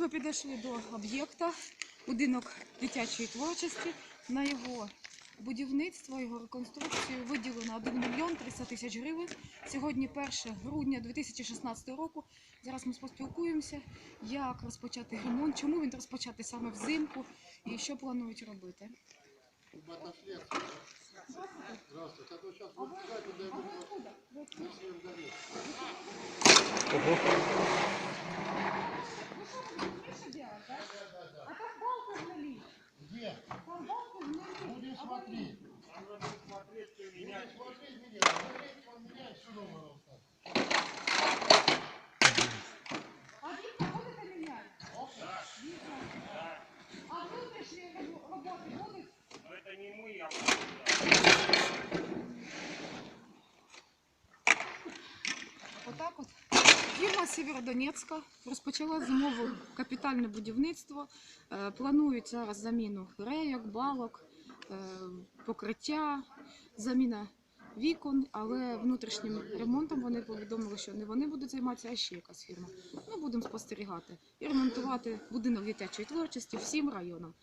Ми підійшли до об'єкта, будинок дитячої творчості. На його будівництво, його реконструкцію виділено 1 мільйон 300 тисяч гривень. Сьогодні 1 грудня 2016 року. Зараз ми поспілкуємося, як розпочати ремонт, чому він розпочати саме взимку і що планують робити. Здравствуйте. Отак от. Фірма Сєвєродонецька розпочала зимове капітальне будівництво. Е, Планують зараз заміну рейок, балок, покриття, заміна вікон, але внутрішнім ремонтом вони повідомили, що не вони будуть займатися, а ще якась фірма. Ну, будемо спостерігати і ремонтувати будинок дитячої творчості всім районам.